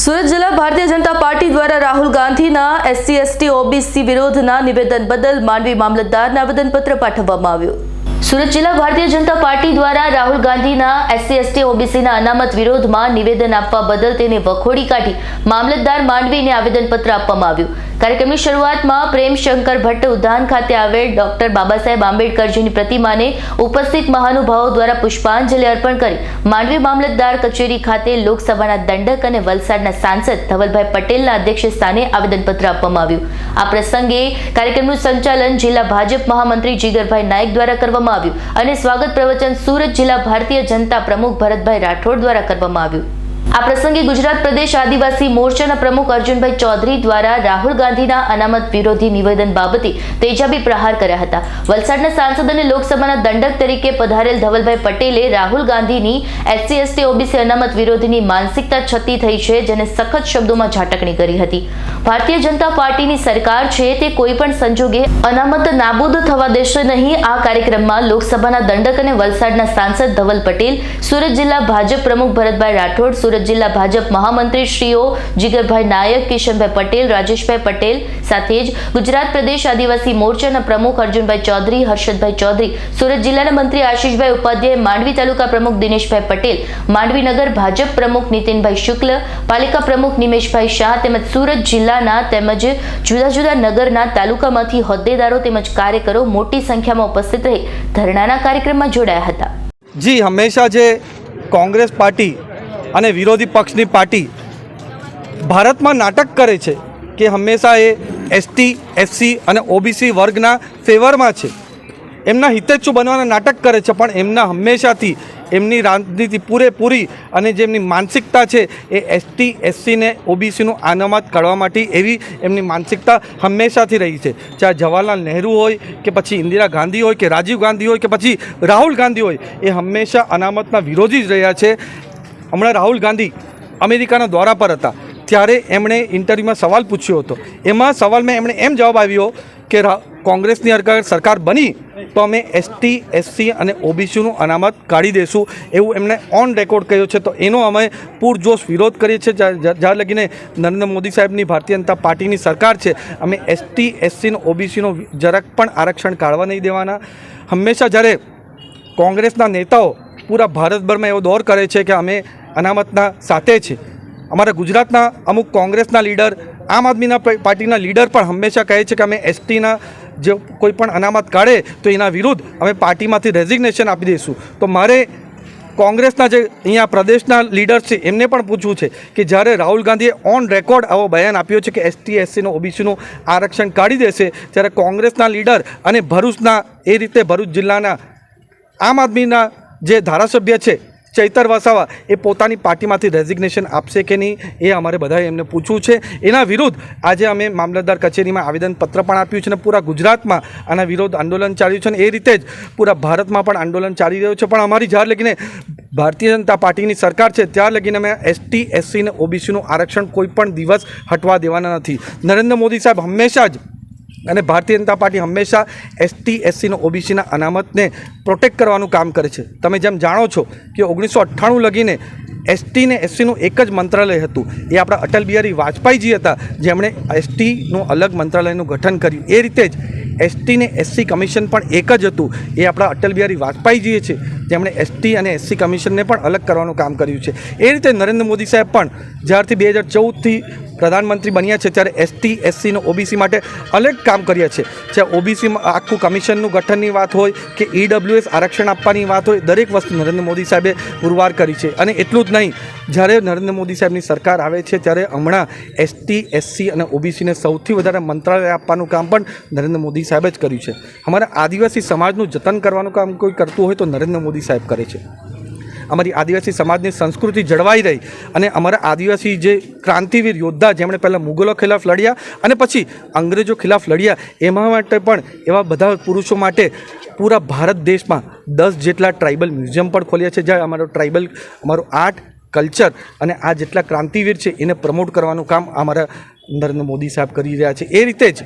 સુરત જિલ્લા ભારતીય જનતા પાર્ટી દ્વારા રાહુલ ગાંધીના એસસી, એસટી, ઓબીસી વિરોધના નિવેદન બદલ માંડવી મામલતદારને આવેદનપત્ર પાઠવવામાં આવ્યું. સુરત જિલ્લા ભારતીય જનતા પાર્ટી દ્વારા રાહુલ ગાંધીના એસસી, એસટી, ઓબીસીના અનામત વિરોધમાં નિવેદન આપવા બદલ તેને વખોડી કાઢી મામલતદાર માંડવીને આવેદનપત્ર આપવામાં આવ્યું. કાર્યક્રમની શરૂઆતમાં પ્રેમશંકર ભટ્ટ ઉદ્યાન ખાતે આવેલ ડોક્ટર બાબા સાહેબ આંબેડકરજીની પ્રતિમાને ઉપસ્થિત મહાનુભાવો દ્વારા પુષ્પાંજલિ અર્પણ કરી માંડવી મામલતદાર કચેરી ખાતે લોકસભાના દંડક અને વલસાડના સાંસદ ધવલભાઈ પટેલના અધ્યક્ષ સ્થાને આવેદનપત્ર આપવામાં આવ્યું. આ પ્રસંગે કાર્યક્રમનું સંચાલન જિલ્લા ભાજપ મહામંત્રી જીગરભાઈ નાયક દ્વારા કરવામાં આવ્યું અને સ્વાગત પ્રવચન સુરત જિલ્લા ભારતીય જનતા પ્રમુખ ભરતભાઈ રાઠોડ દ્વારા કરવામાં આવ્યું. આ પ્રસંગે ગુજરાત પ્રદેશ આદિવાસી મોરચાના પ્રમુખ અર્જુનભાઈ ચૌધરી દ્વારા રાહુલ ગાંધીના અનામત વિરોધી નિવેદન બાબતે તેજાબી પ્રહાર કર્યા હતા. વલસાડના સાંસદ અને લોકસભાના દંડક તરીકે પધારેલ ધવલભાઈ પટેલે રાહુલ ગાંધીની એસસી, એસટી, ઓબીસી અનામત વિરોધીની માનસિકતા છતી થઈ છે જેને સખત શબ્દોમાં ઝાટકણી કરી હતી. ભારતીય જનતા પાર્ટીની સરકાર છે તે કોઈ પણ સંજોગે અનામત નાબૂદ થવા દેશે નહીં. આ કાર્યક્રમમાં લોકસભાના દંડક અને વલસાડના સાંસદ ધવલ પટેલ, સુરત જિલ્લા ભાજપ પ્રમુખ ભરતભાઈ રાઠોડ સુરત જિલ્લા ભાજપ મહામંત્રી શ્રીઓ જીગરભાઈ નાયક, કિશનભાઈ પટેલ, રાજેશભાઈ પટેલ સાથે જ ગુજરાત પ્રદેશ આદિવાસી મોરચાના પ્રમુખ અર્જુનભાઈ ચૌધરી, હર્ષદભાઈ ચૌધરી, સુરત જિલ્લાના મંત્રી આશીષભાઈ ઉપાધ્યાય, માંડવી તાલુકા પ્રમુખ દિનેશભાઈ પટેલ, માંડવી નગર ભાજપ પ્રમુખ નીતિનભાઈ શુક્લ, પાલિકા પ્રમુખ નિમેશભાઈ શાહ તેમજ સુરત જિલ્લાના તેમજ જુદા જુદા નગરના તાલુકામાંથી હોદ્દેદારો તેમજ કાર્યકરો મોટી સંખ્યામાં ઉપસ્થિત રહી ધરણાના કાર્યક્રમમાં જોડાયા હતા. જી, હંમેશા જે કોંગ્રેસ પાર્ટી અને વિરોધી પક્ષની પાર્ટી ભારતમાં નાટક કરે છે કે હંમેશા એ એસટી એસસી અને ઓબીસી વર્ગના ફેવરમાં છે. એમના હિતેચ્છુ બનવાના નાટક કરે છે, પણ એમના હંમેશાથી એમની રાજનીતિ પૂરેપૂરી અને જે એમની માનસિકતા છે એ એસટી એસસીને ઓબીસીનું અનામત કાઢવા માટે એવી એમની માનસિકતા હંમેશાથી રહી છે. ચાહે જવાહરલાલ નહેરુ હોય કે પછી ઇન્દિરા ગાંધી હોય કે રાજીવ ગાંધી હોય કે પછી રાહુલ ગાંધી હોય, એ હંમેશા અનામતના વિરોધી જ રહ્યા છે. હમણાં રાહુલ ગાંધી અમેરિકાના દોરા પર હતા. ત્યારે એમણે ઇન્ટરવ્યૂમાં સવાલ પૂછ્યો હતો. એમાં સવાલમાં એમણે એમ જવાબ આવ્યો કે કોંગ્રેસની અગર સરકાર બની તો અમે એસટી એસસી અને ઓબીસીનું અનામત કાઢી દઈશું એવું એમણે ઓન રેકોર્ડ કહ્યું છે. તો એનો અમે પૂરજોશ વિરોધ કરીએ છીએ. જ્યાં- લગીને નરેન્દ્ર મોદી સાહેબની ભારતીય જનતા પાર્ટીની સરકાર છે. અમે એસટી એસસી અને ઓબીસીનો જરાક પણ આરક્ષણ કાઢવા નહીં દેવાના. હંમેશા જ્યારે કોંગ્રેસના નેતાઓ પૂરા ભારતભરમાં એવો દોર કરે છે કે અમે અનામતના સાથે છે. અમારા ગુજરાતના અમુક કોંગ્રેસના લીડર, આમ આદમીના પાર્ટીના લીડર પણ હંમેશા કહે છે કે અમે એસટીના જે કોઈ પણ અનામત કાઢે તો એના વિરુદ્ધ અમે પાર્ટીમાંથી રેઝિગ્નેશન આપી દઈશું. તો મારે કોંગ્રેસના જે અહીંયા પ્રદેશના લીડર્સ છે, એમને પણ પૂછવું છે કે જ્યારે રાહુલ ગાંધીએ ઓન રેકોર્ડ આવો બયાન આપ્યો છે કે એસટી, એસસીનું, ઓબીસીનું આરક્ષણ કાઢી દેશે, ત્યારે કોંગ્રેસના લીડર અને ભરૂચના, એ રીતે ભરૂચ જિલ્લાના આમ આદમીના જે ધારાસભ્ય છે ચૈતર વસાવા, એ પોતાની પાર્ટીમાંથી રેઝિગ્નેશન આપશે કે નહીં, એ અમારે બધાએ એમને પૂછવું છે. એના વિરુદ્ધ આજે અમે મામલતદાર કચેરીમાં આવેદનપત્ર પણ આપ્યું છે અને પૂરા ગુજરાતમાં આના વિરોધ આંદોલન ચાલ્યું છે અને એ રીતે જ પૂરા ભારતમાં પણ આંદોલન ચાલી રહ્યું છે. પણ અમારી જ્યાં લગીને ભારતીય જનતા પાર્ટીની સરકાર છે, ત્યાર લગીને અમે એસટી એસસી અને ઓબીસીનું આરક્ષણ કોઈ પણ દિવસ હટવા દેવાના નથી. નરેન્દ્ર મોદી સાહેબ હંમેશા જ અને ભારતીય જનતા પાર્ટી હંમેશા એસટી એસસીનો ઓબીસીના અનામતને પ્રોટેક્ટ કરવાનું કામ કરે છે. તમે જેમ જાણો છો કે ઓગણીસો અઠ્ઠાણું લગીને એસટી ને એસસીનું એક જ મંત્રાલય હતું. એ આપણા અટલ બિહારી વાજપેયીજી હતા. જેમણે એસટીનું અલગ મંત્રાલયનું ગઠન કર્યું. એ રીતે જ એસટી ને એસસી કમિશન પણ એક જ હતું. એ આપણા અટલ બિહારી વાજપેયીજીએ છે. જેમણે એસટી અને એસસી કમિશનને પણ અલગ કરવાનું કામ કર્યું છે. એ રીતે નરેન્દ્ર મોદી સાહેબ પણ જ્યારથી બે હજાર ચૌદથી પ્રધાનમંત્રી બન્યા છે, ત્યારે એસટી એસસીનો ઓબીસી માટે અલગ કામ કર્યા છે. જ્યાં ઓબીસીમાં આખું કમિશનનું ગઠનની વાત હોય કે ઈડબ્લ્યુએસ આરક્ષણ આપવાની વાત હોય, દરેક વસ્તુ નરેન્દ્ર મોદી સાહેબે પુરવાર કરી છે. અને એટલું જ નહીં, જ્યારે નરેન્દ્ર મોદી સાહેબની સરકાર આવે છે, ત્યારે હમણાં એસટી એસસી અને ઓબીસીને સૌથી વધારે મંત્રાલય આપવાનું કામ પણ નરેન્દ્ર મોદી સાહેબે જ કર્યું છે. અમારા આદિવાસી સમાજનું જતન કરવાનું કામ કોઈ કરતું હોય તો નરેન્દ્ર મોદી સાહેબ કરે છે. અમારી આદિવાસી સમાજની સંસ્કૃતિ જળવાઈ રહી અને અમારા આદિવાસી જે ક્રાંતિવીર યોદ્ધા જેમણે પહેલાં મુગલો ખિલાફ લડ્યા અને પછી અંગ્રેજો ખિલાફ લડ્યા, એમાં માટે પણ એવા બધા પુરુષો માટે પૂરા ભારત દેશમાં દસ જેટલા ટ્રાઇબલ મ્યુઝિયમ પણ ખોલ્યા છે, જ્યાં અમારો ટ્રાઇબલ, અમારો આર્ટ, કલ્ચર અને આ જેટલા ક્રાંતિવીર છે એને પ્રમોટ કરવાનું કામ અમારા નરેન્દ્ર મોદી સાહેબ કરી રહ્યા છે. એ રીતે જ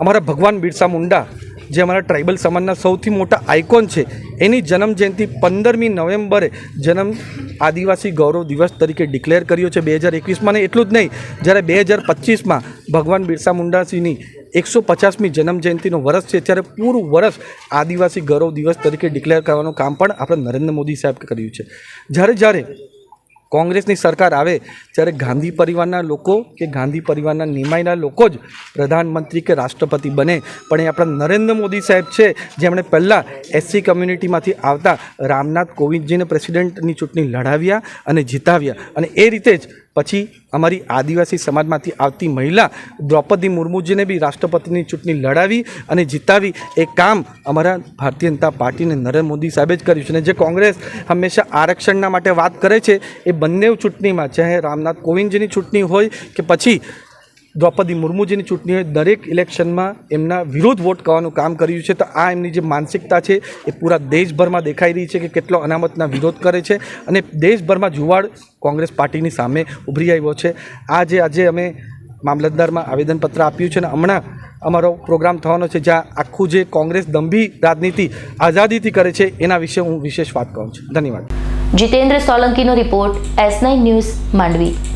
અમારા ભગવાન બિરસા મુંડા, જે અમારા ટ્રાઇબલ સમાજના સૌથી મોટા આઇકોન છે, એની જન્મ જયંતિ પંદરમી નવેમ્બરે જન્મ આદિવાસી ગૌરવ દિવસ તરીકે ડિક્લેર કર્યો છે બે હજાર એકવીસમાં ને એટલું જ નહીં, જ્યારે બે હજાર પચીસમાં ભગવાન બિરસા મુંડાસિંહની એકસો પચાસમી જન્મ જયંતિનો વર્ષ છે, ત્યારે પૂરું વર્ષ આદિવાસી ગૌરવ દિવસ તરીકે ડિક્લેર કરવાનું કામ પણ આપણે નરેન્દ્ર મોદી સાહેબ કર્યું છે. જ્યારે જ્યારે કોંગ્રેસની સરકાર આવે ત્યારે ગાંધી પરિવારના લોકો કે ગાંધી પરિવારના નિમાયના લોકો જ પ્રધાનમંત્રી કે રાષ્ટ્રપતિ બને. પણ એ આપણા નરેન્દ્ર મોદી સાહેબ છે, જેમણે પહેલાં એસસી કમ્યુનિટીમાંથી આવતા રામનાથ કોવિંદજીને પ્રેસિડેન્ટની ચૂંટણી લડાવ્યા અને જીતાવ્યા. અને એ રીતે જ પછી અમારી આદિવાસી સમાજમાંથી આવતી મહિલા દ્રૌપદી મુર્મુજીને બી રાષ્ટ્રપતિની ચૂંટણી લડાવી અને જીતાવી એ કામ અમારા ભારતીય જનતા પાર્ટીને નરેન્દ્ર મોદી સાહેબે જ કર્યું છે. અને જે કોંગ્રેસ હંમેશા આરક્ષણના માટે વાત કરે છે, એ બંને ચૂંટણીમાં, ચાહે રામનાથ કોવિંદજીની ચૂંટણી હોય કે પછી દ્રૌપદી મુર્મુજીની ચૂંટણી દરેક ઇલેક્શનમાં એમના વિરોધ વોટ કરવાનું કામ કર્યું છે. તો આ એમની જે માનસિકતા છે એ પૂરા દેશભરમાં દેખાઈ રહી છે કે કેટલો અનામતના વિરોધ કરે છે. અને દેશભરમાં જુવાડ કોંગ્રેસ પાર્ટીની સામે ઉભરી આવ્યો છે. આ જે આજે અમે મામલતદારમાં આવેદનપત્ર આપ્યું છે અને હમણાં અમારો પ્રોગ્રામ થવાનો છે જ્યાં આખું જે કોંગ્રેસ દંભી રાજનીતિ આઝાદીથી કરે છે એના વિશે હું વિશેષ વાત કહું છું. ધન્યવાદ. Jitendra સોલંકીનો report S nine news Mandvi.